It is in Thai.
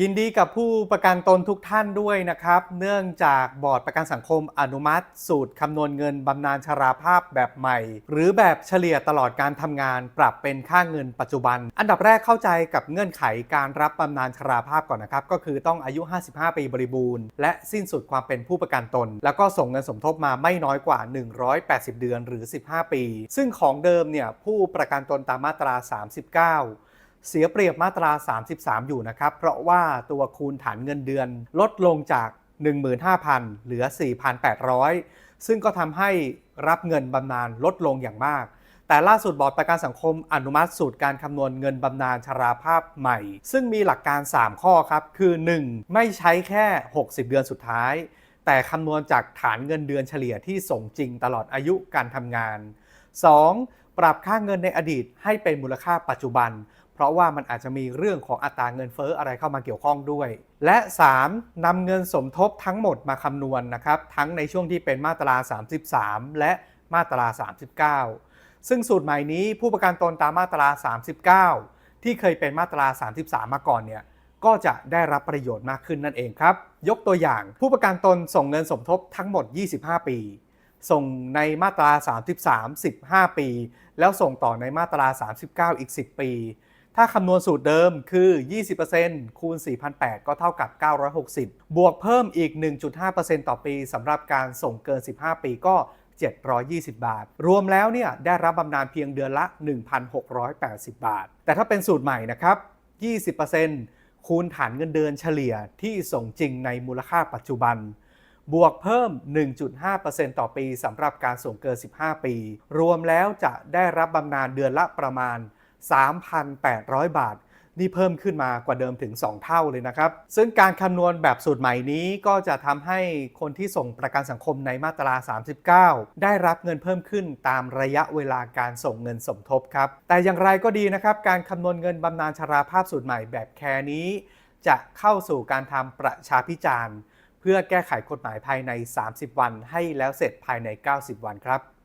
ยินดีกับผู้ประกันตนทุกท่านด้วยนะครับ เนื่องจากบอร์ดประกันสังคมอนุมัติ สูตรคำนวณเงินบำนาญชราภาพแบบใหม่ หรือแบบเฉลี่ยตลอดการทำงานปรับเป็นค่าเงินปัจจุบัน อันดับแรกเข้าใจกับเงื่อนไขการรับบำนาญชราภาพก่อนนะครับ ก็คือต้องอายุ 55 ปีบริบูรณ์ และสิ้นสุดความเป็นผู้ประกันตน แล้วก็ส่งเงินสมทบมาไม่น้อยกว่า 180 เดือนหรือ 15 ปี ซึ่งของเดิมเนี่ยผู้ประกันตนตามมาตรา 39 เสียเปรียบมาตรา 33 อยู่นะครับ เพราะว่าตัวคูณฐานเงินเดือนลดลงจาก 15,000 เหลือ 4,800 ซึ่งก็ทำให้รับเงินบำนาญลดลงอย่างมาก แต่ล่าสุดบอร์ดประกันสังคมอนุมัติสูตรการคำนวณเงินบำนาญชราภาพใหม่ ซึ่งมีหลักการ 3 ข้อครับ คือ 1. ไม่ใช้แค่ 60 เดือนสุดท้าย แต่คำนวณจากฐานเงินเดือนเฉลี่ยที่ส่งจริงตลอดอายุการทำงาน 2. ปรับค่าเงินในอดีตให้เป็นมูลค่าปัจจุบัน เพราะว่ามันอาจจะมีเรื่องของอัตราเงินเฟ้ออะไรเข้ามาเกี่ยวข้องด้วย และ 3. นำเงินสมทบทั้งหมดมาคำนวณนะครับ ทั้งในช่วงที่เป็นมาตรา 33 และมาตรา 39 ซึ่งสูตรใหม่นี้ผู้ประกันตนตามมาตรา 39 ที่เคยเป็นมาตรา 33 มาก่อนเนี่ยก็จะได้รับประโยชน์มากขึ้นนั่นเองครับ ยกตัวอย่างผู้ประกันตนส่งเงินสมทบทั้งหมด 25 ปี ส่งในมาตรา 33 15 ปี แล้วส่งต่อในมาตรา 39 อีก 10 ปี ถ้าคำนวณสูตรเดิมคือ 20%คูณ 4,800 ก็เท่ากับ 960 บวกเพิ่มอีก 1.5%ต่อปีสำหรับการส่งเกิน 15 ปีก็ 720 บาท รวมแล้วเนี่ยได้รับบำนาญเพียงเดือนละ 1,680 บาท แต่ถ้าเป็นสูตรใหม่นะครับ 20%คูณฐานเงินเดือนเฉลี่ยที่ส่งจริงในมูลค่าปัจจุบัน บวกเพิ่ม 1.5%ต่อปีสำหรับการส่งเกิน 15 ปี รวมแล้วจะได้รับบำนาญเดือนละประมาณ 3,800 บาท นี่เพิ่มขึ้นมากว่าเดิมถึง 2 เท่าเลยนะครับ ซึ่งการคำนวณแบบสูตรใหม่นี้ก็จะทำให้คนที่ส่งประกันสังคมในมาตรา 39 ได้รับเงินเพิ่มขึ้นตามระยะเวลาการส่งเงินสมทบครับ แต่อย่างไรก็ดีนะครับ การคำนวณเงินบำนาญชราภาพสูตรใหม่แบบแคร์นี้ จะเข้าสู่การทำประชาพิจารณ์ เพื่อแก้ไขกฎหมายภายใน 30 วัน ให้แล้วเสร็จภายใน 90 วันครับ